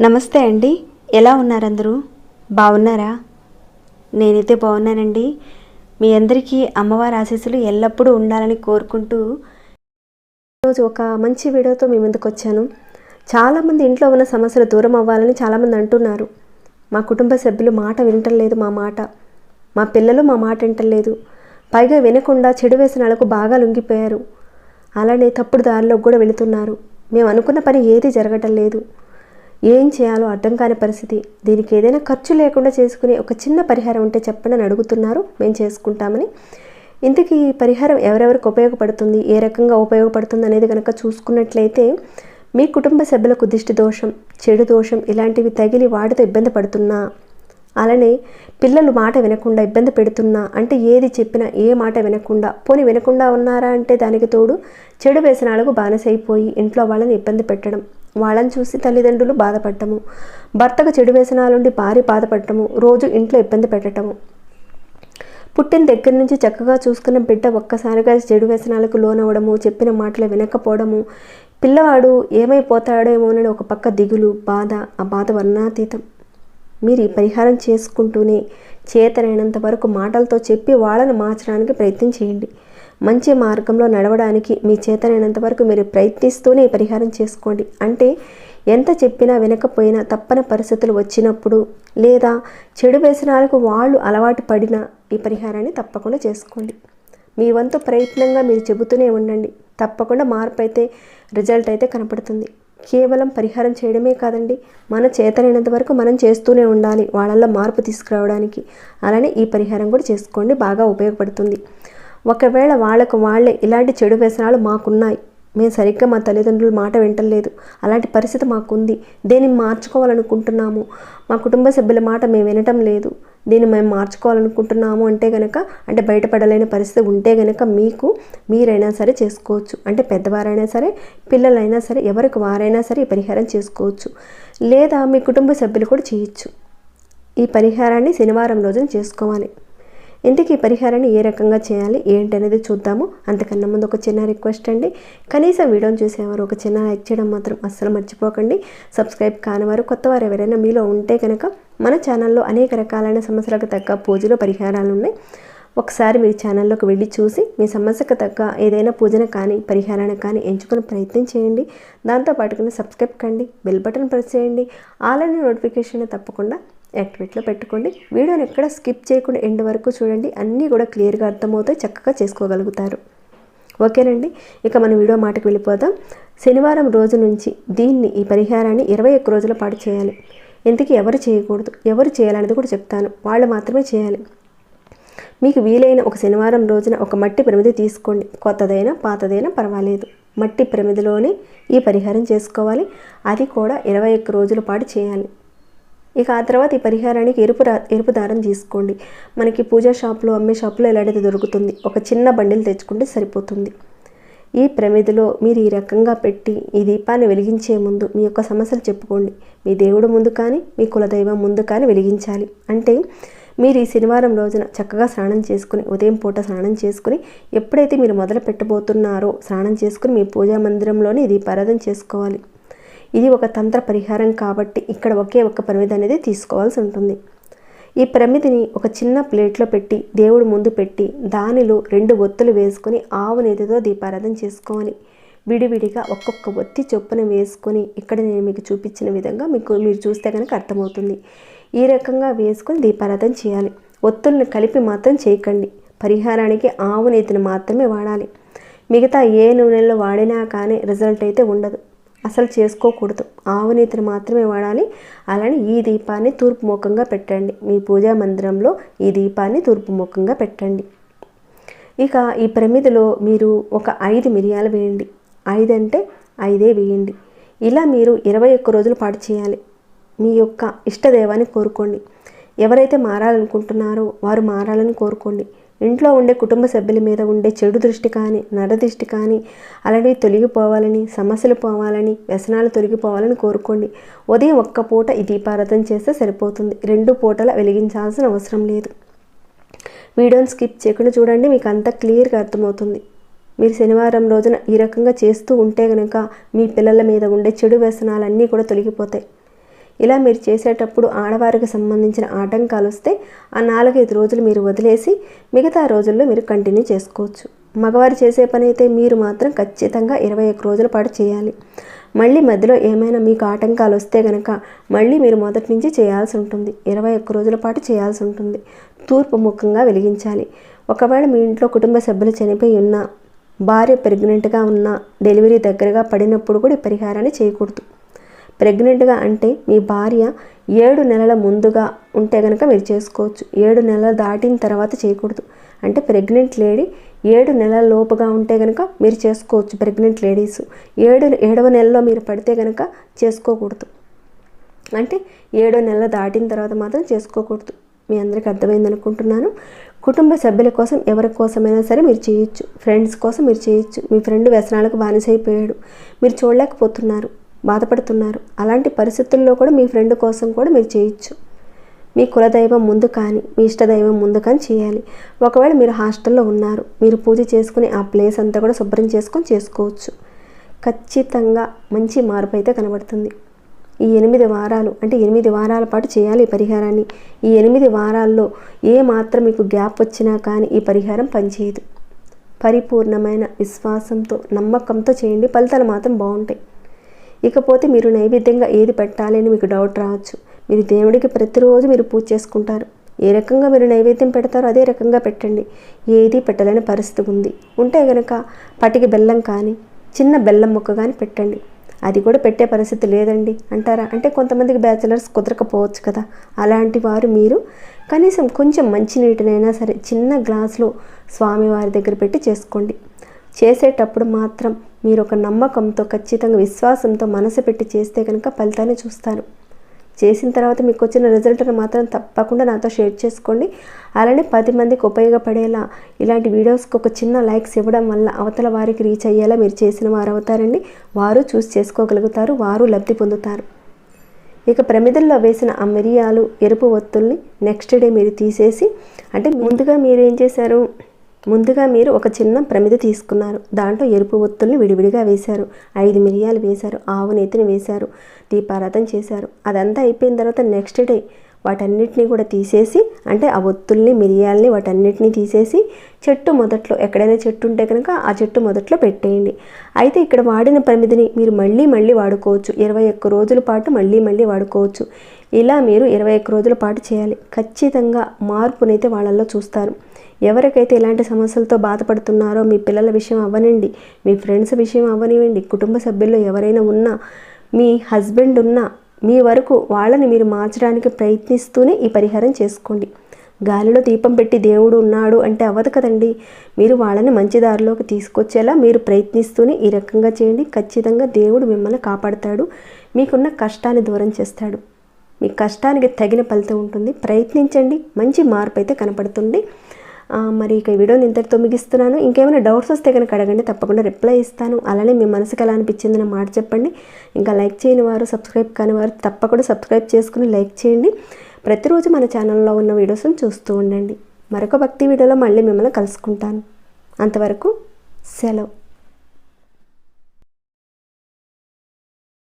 నమస్తే అండి. ఎలా ఉన్నారందరూ? బాగున్నారా? నేనైతే బాగున్నానండి. మీ అందరికీ అమ్మవారి ఆశీస్సులు ఎల్లప్పుడూ ఉండాలని కోరుకుంటూ ఈరోజు ఒక మంచి వీడియోతో మీ ముందుకు వచ్చాను. చాలామంది ఇంట్లో ఉన్న సమస్యలు దూరం అవ్వాలని చాలామంది అంటున్నారు. మా కుటుంబ సభ్యులు మాట వినటం లేదు మా మాట. మా పిల్లలు మా మాట వినటం పైగా వినకుండా చెడు వ్యసనాలకు బాగా లొంగిపోయారు. అలానే తప్పుడు దారిలో కూడా వెళుతున్నారు. మేము అనుకున్న పని ఏది జరగటం లేదు. ఏం చేయాలో అర్థం కాని పరిస్థితి. దీనికి ఏదైనా ఖర్చు లేకుండా చేసుకునే ఒక చిన్న పరిహారం ఉంటే చెప్పండి అని అడుగుతున్నారు. మేము చేసుకుంటామని. ఇంతకీ ఈ పరిహారం ఎవరెవరికి ఉపయోగపడుతుంది? ఏ రకంగా ఉపయోగపడుతుంది అనేది కనుక చూసుకున్నట్లయితే మీ కుటుంబ సభ్యులకు దిష్టి దోషం చెడు దోషం ఇలాంటివి తగిలి వాటితో ఇబ్బంది పడుతున్నా అలానే పిల్లలు మాట వినకుండా ఇబ్బంది పెడుతున్నా అంటే ఏది చెప్పినా ఏ మాట వినకుండా పోని వినకుండా ఉన్నారా అంటే దానికి తోడు చెడు వ్యసనాలకు బానిసైపోయి ఇంట్లో వాళ్ళని ఇబ్బంది పెట్టడం. వాళ్ళని చూసి తల్లిదండ్రులు బాధపడటము. భర్తకు చెడు వ్యసనాలుండి పారి బాధపడటము. రోజు ఇంట్లో ఇబ్బంది పెట్టడము పుట్టిన దగ్గర నుంచి చక్కగా చూసుకున్న బిడ్డ ఒక్కసారిగా చెడు వ్యసనాలకు లోనవ్వడము చెప్పిన మాటలు వినకపోవడము. పిల్లవాడు ఏమైపోతాడేమోనని ఒక పక్క దిగులు బాధ ఆ బాధ వర్ణాతీతం. మీరు ఈ పరిహారం చేసుకుంటూనే చేతనైనంత వరకు మాటలతో చెప్పి వాళ్ళని మార్చడానికి ప్రయత్నం చేయండి. మంచి మార్గంలో నడవడానికి మీ చేతనైనంత వరకు మీరు ప్రయత్నిస్తూనే ఈ పరిహారం చేసుకోండి. అంటే ఎంత చెప్పినా వినకపోయినా తప్పని పరిస్థితులు వచ్చినప్పుడు లేదా చెడు వ్యసనాలకు వాళ్ళు అలవాటు పడిన ఈ పరిహారాన్ని తప్పకుండా చేసుకోండి. మీ వంతు ప్రయత్నంగా మీరు చెబుతూనే ఉండండి. తప్పకుండా మార్పు అయితే రిజల్ట్ అయితే కనపడుతుంది. కేవలం పరిహారం చేయడమే కాదండి. మన చేతనైనంత వరకు మనం చేస్తూనే ఉండాలి వాళ్ళల్లో మార్పు తీసుకురావడానికి. అలానే ఈ పరిహారం కూడా చేసుకోండి బాగా ఉపయోగపడుతుంది. ఒకవేళ వాళ్ళకు వాళ్ళే ఇలాంటి చెడు వ్యసనాలు మాకున్నాయి మేము సరిగ్గా మా తల్లిదండ్రుల మాట వింటలేదు అలాంటి పరిస్థితి మాకుంది దేన్ని మార్చుకోవాలనుకుంటున్నాము? మా కుటుంబ సభ్యుల మాట మేము వినటం లేదు. దీన్ని మేము మార్చుకోవాలనుకుంటున్నాము అంటే కనుక అంటే బయటపడలేని పరిస్థితి ఉంటే కనుక మీకు మీరైనా సరే చేసుకోవచ్చు. అంటే పెద్దవారైనా సరే పిల్లలైనా సరే ఎవరికి వారైనా సరే ఈ పరిహారం చేసుకోవచ్చు. లేదా మీ కుటుంబ సభ్యులు కూడా చేయొచ్చు. ఈ పరిహారాన్ని శనివారం రోజున చేసుకోవాలి. ఇంతకీ ఈ పరిహారాన్ని ఏ రకంగా చేయాలి ఏంటి అనేది చూద్దాము. అంతకన్నా ముందు ఒక చిన్న రిక్వెస్ట్ అండి. కనీసం వీడియోని చూసేవారు ఒక చిన్న లైక్ చేయడం మాత్రం అస్సలు మర్చిపోకండి. సబ్స్క్రైబ్ కానివారు కొత్తవారు ఎవరైనా మీలో ఉంటే కనుక మన ఛానల్లో అనేక రకాలైన సమస్యలకు తగ్గ పూజలు పరిహారాలు ఉన్నాయి. ఒకసారి మీరు ఛానల్లోకి వెళ్ళి చూసి మీ సమస్యకు తగ్గ ఏదైనా పూజన కానీ పరిహారాన్ని కానీ ఎంచుకుని ప్రయత్నం చేయండి. దాంతో పాటుకుని సబ్స్క్రైబ్ కండి బెల్ బటన్ ప్రెస్ చేయండి. ఆల్ నోటిఫికేషన్ తప్పకుండా యాక్టివేట్లో పెట్టుకోండి. వీడియోని ఎక్కడ స్కిప్ చేయకుండా ఎండ్ వరకు చూడండి. అన్నీ కూడా క్లియర్గా అర్థమవుతాయి చక్కగా చేసుకోగలుగుతారు. ఓకేనండి. ఇక మన వీడియో మాటకు వెళ్ళిపోదాం. శనివారం రోజు నుంచి దీన్ని ఈ పరిహారాన్ని ఇరవై ఒక్క రోజుల పాటు చేయాలి. ఇంతకీ ఎవరు చేయకూడదు? ఎవరు చేయాలనేది కూడా చెప్తాను. వాళ్ళు మాత్రమే చేయాలి. మీకు వీలైన ఒక శనివారం రోజున ఒక మట్టి ప్రమిది తీసుకోండి. కొత్తదైనా పాతదైనా పర్వాలేదు. మట్టి ప్రమిదిలోనే ఈ పరిహారం చేసుకోవాలి. అది కూడా ఇరవై ఒక్క రోజుల పాటు చేయాలి. ఇక ఆ తర్వాత ఈ పరిహారానికి ఎరుపు ఎరుపు దారం తీసుకోండి. మనకి పూజా షాప్లో అమ్మే షాప్లో ఎలాంటిది దొరుకుతుంది? ఒక చిన్న బండిలు తెచ్చుకుంటే సరిపోతుంది. ఈ ప్రమిదిలో మీరు ఈ రకంగా పెట్టి ఈ దీపాన్ని వెలిగించే ముందు మీ యొక్క సమస్యలు చెప్పుకోండి. మీ దేవుడు ముందు కానీ మీ కులదైవం ముందు కానీ వెలిగించాలి. అంటే మీరు ఈ శనివారం రోజున చక్కగా స్నానం చేసుకుని ఉదయం పూట స్నానం చేసుకుని ఎప్పుడైతే మీరు మొదలు పెట్టబోతున్నారో స్నానం చేసుకుని మీ పూజా మందిరంలోనే ఇది దీపారాధన చేసుకోవాలి. ఇది ఒక తంత్ర పరిహారం కాబట్టి ఇక్కడ ఒకే ఒక్క ప్రమిది అనేది తీసుకోవాల్సి ఉంటుంది. ఈ ప్రమిదిని ఒక చిన్న ప్లేట్లో పెట్టి దేవుడు ముందు పెట్టి దానిలో రెండు ఒత్తులు వేసుకొని ఆవు నేతితో దీపారాధన చేసుకోవాలి విడివిడిగా ఒక్కొక్క ఒత్తి చొప్పున వేసుకొని ఇక్కడ నేను మీకు చూపించిన విధంగా మీకు మీరు చూస్తే కనుక అర్థమవుతుంది. ఈ రకంగా వేసుకొని దీపారాధన చేయాలి. ఒత్తుల్ని కలిపి మాత్రం చేయకండి. పరిహారానికి ఆవు నేతిని మాత్రమే వాడాలి. మిగతా ఏ నూనెలో వాడినా కానీ రిజల్ట్ అయితే ఉండదు. అసలు చేసుకోకూడదు. ఆవు మాత్రమే వాడాలి. అలానే ఈ దీపాన్ని తూర్పు ముఖంగా పెట్టండి. మీ పూజా మందిరంలో ఈ దీపాన్ని తూర్పు ముఖంగా పెట్టండి. ఇక ఈ ప్రమిదిలో మీరు ఒక ఐదు మిరియాలు వేయండి. ఐదు అంటే ఐదే వేయండి. ఇలా మీరు ఇరవై ఒక్క రోజులు పాటు చేయాలి. మీ యొక్క ఇష్టదేవాన్ని కోరుకోండి. ఎవరైతే మారాలనుకుంటున్నారో వారు మారాలని కోరుకోండి. ఇంట్లో ఉండే కుటుంబ సభ్యుల మీద ఉండే చెడు దృష్టి కానీ నరదృష్టి కానీ అలాంటివి తొలగిపోవాలని సమస్యలు పోవాలని వ్యసనాలు తొలగిపోవాలని కోరుకోండి. ఉదయం ఒక్క పూట ఈ దీపారాధన చేస్తే సరిపోతుంది. రెండు పూటల వెలిగించాల్సిన అవసరం లేదు. వీడియోని స్కిప్ చేయకుండా చూడండి మీకు అంతా క్లియర్గా అర్థమవుతుంది. మీరు శనివారం రోజున ఈ రకంగా చేస్తూ ఉంటే కనుక మీ పిల్లల మీద ఉండే చెడు వ్యసనాలన్నీ కూడా తొలగిపోతాయి. ఇలా మీరు చేసేటప్పుడు ఆడవారికి సంబంధించిన ఆటంకాలు వస్తే ఆ నాలుగైదు రోజులు మీరు వదిలేసి మిగతా రోజుల్లో మీరు కంటిన్యూ చేసుకోవచ్చు. మగవారు చేసే పని అయితే మీరు మాత్రం ఖచ్చితంగా ఇరవై ఒక్క రోజుల పాటు చేయాలి. మళ్ళీ మధ్యలో ఏమైనా మీకు ఆటంకాలు వస్తే కనుక మళ్ళీ మీరు మొదటి నుంచి చేయాల్సి ఉంటుంది. ఇరవై ఒక్క రోజుల పాటు చేయాల్సి ఉంటుంది. తూర్పు ముఖంగా వెలిగించాలి. ఒకవేళ మీ ఇంట్లో కుటుంబ సభ్యులు చనిపోయి ఉన్నా భార్య ప్రెగ్నెంట్గా ఉన్న డెలివరీ దగ్గరగా పడినప్పుడు కూడా ఈ పరిహారాన్ని చేయకూడదు. ప్రెగ్నెంట్గా అంటే మీ భార్య ఏడు నెలల ముందుగా ఉంటే కనుక మీరు చేసుకోవచ్చు. ఏడు నెలలు దాటిన తర్వాత చేయకూడదు. అంటే ప్రెగ్నెంట్ లేడీ ఏడు నెలల లోపుగా ఉంటే కనుక మీరు చేసుకోవచ్చు ప్రెగ్నెంట్ లేడీస్. ఏడు ఏడవ నెలలో మీరు పడితే కనుక చేసుకోకూడదు. అంటే ఏడో నెలలు దాటిన తర్వాత మాత్రం చేసుకోకూడదు. మీ అందరికీ అర్థమైంది అనుకుంటున్నాను. కుటుంబ సభ్యుల కోసం ఎవరి కోసమైనా సరే మీరు చేయొచ్చు. ఫ్రెండ్స్ కోసం మీరు చేయొచ్చు. మీ ఫ్రెండ్ వ్యసనాలకు బానిసైపోయాడు. మీరు చూడలేకపోతున్నారు. బాధపడుతున్నారు. అలాంటి పరిస్థితుల్లో కూడా మీ ఫ్రెండ్ కోసం కూడా మీరు చేయొచ్చు. మీ కులదైవం ముందు కానీ మీ ఇష్టదైవం ముందు కానీ చేయాలి. ఒకవేళ మీరు హాస్టల్లో ఉన్నారు మీరు పూజ చేసుకుని ఆ ప్లేస్ అంతా కూడా శుభ్రం చేసుకొని చేసుకోవచ్చు. ఖచ్చితంగా మంచి మార్పు అయితే కనబడుతుంది. ఈ ఎనిమిది వారాలు అంటే ఎనిమిది వారాల పాటు చేయాలి ఈ పరిహారాన్ని. ఈ ఎనిమిది వారాల్లో ఏ మాత్రం మీకు గ్యాప్ వచ్చినా కానీ ఈ పరిహారం పనిచేయదు. పరిపూర్ణమైన విశ్వాసంతో నమ్మకంతో చేయండి. ఫలితాలు మాత్రం బాగుంటాయి. ఇకపోతే మీరు నైవేద్యంగా ఏది పెట్టాలని మీకు డౌట్ రావచ్చు. మీరు దేవుడికి ప్రతిరోజు మీరు పూజ చేసుకుంటారు. ఏ రకంగా మీరు నైవేద్యం పెడతారో అదే రకంగా పెట్టండి. ఏది పెట్టలేని పరిస్థితి ఉంది. ఉంటే కనుక పటికి బెల్లం కానీ చిన్న బెల్లం ముక్క కానీ పెట్టండి. అది కూడా పెట్టే పరిస్థితి లేదండి అంటారా? అంటే కొంతమందికి బ్యాచిలర్స్ కుదరకపోవచ్చు కదా. అలాంటి వారు మీరు కనీసం కొంచెం మంచినీటినైనా సరే చిన్న గ్లాసులో స్వామివారి దగ్గర పెట్టి చేసుకోండి. చేసేటప్పుడు మాత్రం మీరు ఒక నమ్మకంతో ఖచ్చితంగా విశ్వాసంతో మనసు పెట్టి చేస్తే కనుక ఫలితాన్ని చూస్తారు చేసిన తర్వాత మీకు వచ్చిన రిజల్ట్ని మాత్రం తప్పకుండా నాతో షేర్ చేసుకోండి. అలానే పది మందికి ఉపయోగపడేలా ఇలాంటి వీడియోస్కి ఒక చిన్న లైక్స్ ఇవ్వడం వల్ల అవతల వారికి రీచ్ అయ్యేలా మీరు చేసిన వారు అవుతారండి వారు చూస్ చేసుకోగలుగుతారు వారు లబ్ధి పొందుతారు. ఇక ప్రమిదల్లో వేసిన ఆ మిరియాలు ఎరుపు ఒత్తుల్ని నెక్స్ట్ డే మీరు తీసేసి అంటే ముందుగా మీరు ఏం చేశారు? ముందుగా మీరు ఒక చిన్న ప్రమిద తీసుకున్నారు. దాంట్లో ఎరుపు ఒత్తుల్ని విడివిడిగా వేశారు. ఐదు మిరియాలు వేశారు. ఆవు నెత్తిని వేశారు. దీపారాధన చేశారు. అదంతా అయిపోయిన తర్వాత నెక్స్ట్ డే వాటన్నిటిని కూడా తీసేసి అంటే ఆ ఒత్తుల్ని మిరియాలని వాటన్నిటిని తీసేసి చెట్టు మొదట్లో ఎక్కడైనా చెట్టు ఉంటే కనుక ఆ చెట్టు మొదట్లో పెట్టేయండి. అయితే ఇక్కడ వాడిన ప్రమిదిని మీరు మళ్ళీ మళ్ళీ వాడుకోవచ్చు. ఇరవై ఒక్క రోజుల పాటు మళ్ళీ మళ్ళీ వాడుకోవచ్చు. ఇలా మీరు ఇరవై ఒక్క రోజుల పాటు చేయాలి. ఖచ్చితంగా మార్పునైతే వాళ్ళల్లో చూస్తారు. ఎవరికైతే ఇలాంటి సమస్యలతో బాధపడుతున్నారో మీ పిల్లల విషయం అవ్వనండి మీ ఫ్రెండ్స్ విషయం అవ్వనివ్వండి కుటుంబ సభ్యుల్లో ఎవరైనా ఉన్నా మీ హస్బెండ్ ఉన్నా మీ వరకు వాళ్ళని మీరు మార్చడానికి ప్రయత్నిస్తూనే ఈ పరిహారం చేసుకోండి. గాలిలో దీపం పెట్టి దేవుడు ఉన్నాడు అంటే అవ్వదు కదండి. మీరు వాళ్ళని మంచి దారిలోకి తీసుకొచ్చేలా మీరు ప్రయత్నిస్తూనే ఈ రకంగా చేయండి. ఖచ్చితంగా దేవుడు మిమ్మల్ని కాపాడుతాడు. మీకున్న కష్టాన్ని దూరం చేస్తాడు. మీ కష్టానికి తగిన ఫలితం ఉంటుంది. ప్రయత్నించండి. మంచి మార్పు అయితే కనపడుతుంది మరి ఇక ఈ వీడియోని ఇంతటితో ముగిస్తున్నాను. ఇంకేమైనా డౌట్స్ వస్తే కనుక అడగండి. తప్పకుండా రిప్లై ఇస్తాను. అలానే మీ మనసుకు ఎలా అనిపించింది నా మాట చెప్పండి. ఇంకా లైక్ చేయని వారు సబ్స్క్రైబ్ కాని వారు తప్పకుండా సబ్స్క్రైబ్ చేసుకుని లైక్ చేయండి. ప్రతిరోజు మన ఛానల్లో ఉన్న వీడియోస్ని చూస్తూ ఉండండి. మరొక భక్తి వీడియోలో మళ్ళీ మిమ్మల్ని కలుసుకుంటాను. అంతవరకు సెలవు.